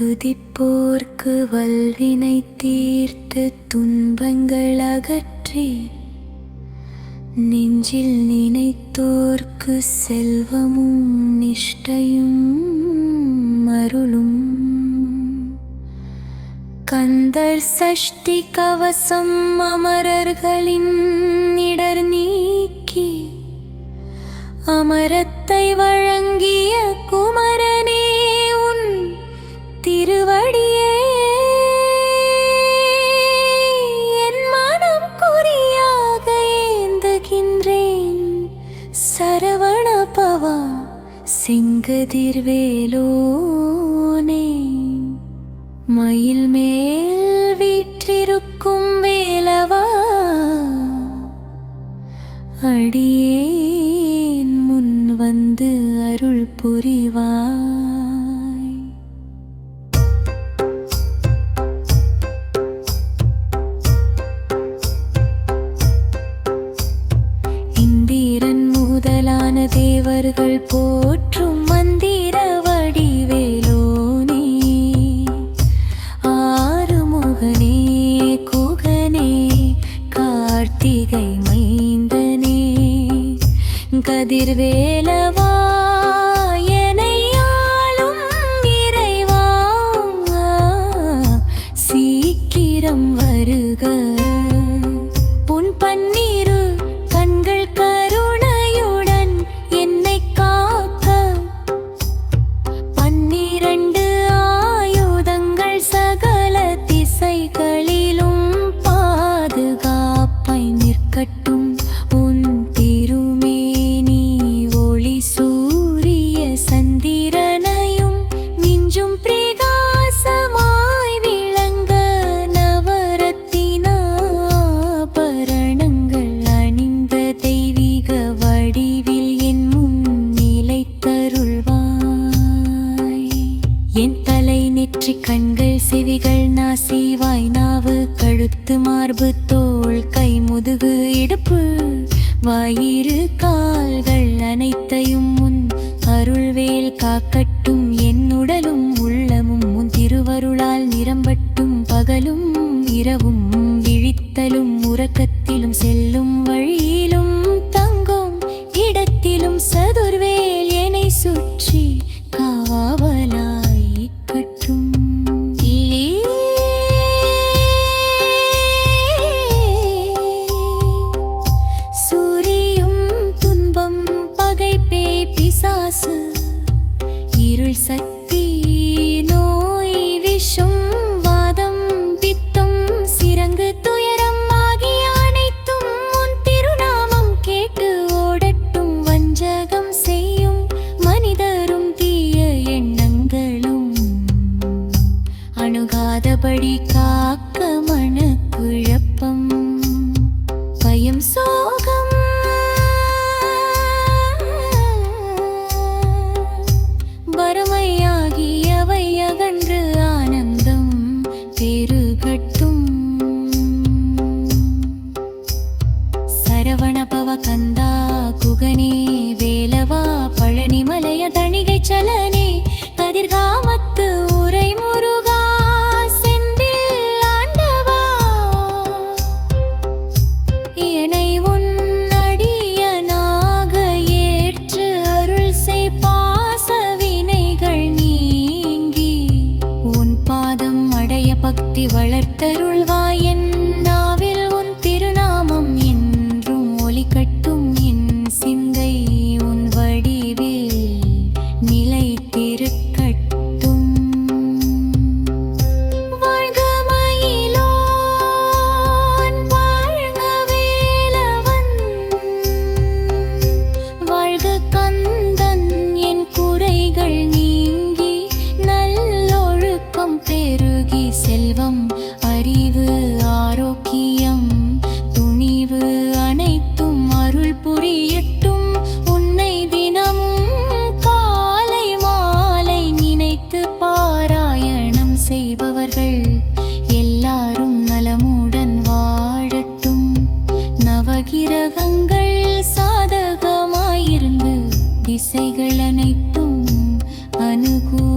துதிப்போர்க்கு வல்வினை தீர்த்து துன்பங்கள் அகற்றி நெஞ்சில் நினைத்தோர்க்கு செல்வமும் நிஷ்டையும் அருளும். கந்தர் சஷ்டி கவசம் அமரர்களின் இட செங்கதிர்வேலோனே மயில் மேல் வீற்றிருக்கும் வேலவா. அடியேன் முன் வந்து அருள் புரிவாய். இந்திரன் முதலான தேவர்கள் போற்றும் கதிர்வேலவா என் தலை நெற்றி கண்கள் செவிகள் நாசி வாய் நாவு கழுத்து மார்பு தோல் கை முதுகு இடுப்பு வாயிறு கால்கள் அனைத்தையும் முன் அருள்வேல் காக்கட்டும். என் உடலும் உள்ளமும் உன் திருவருளால் நிரம்பட்டும். பகலும் இரவும் விழித்தலும் உறக்கத்திலும் பிசாசு இருள் சக்தி நோய் விஷம். பக்தி வளர்த்தருள்வாய் என் நாவில் உன் திருநாமம் என்றும் ஒளி கட்டும் என் சிந்தை உன் வடிவில் நிலைத்திருக்கட்டும் செல்வம் அறிவு ஆரோக்கியம் துணிவு அனைத்தும் அருள் புரியட்டும். உன்னை தினமும் காலை மாலை நினைத்து பாராயணம் செய்பவர்கள் எல்லாரும் நலமுடன் வாழட்டும். நவகிரகங்கள் சாதகமாயிருந்து திசைகள் அனைத்தும் அனுகூ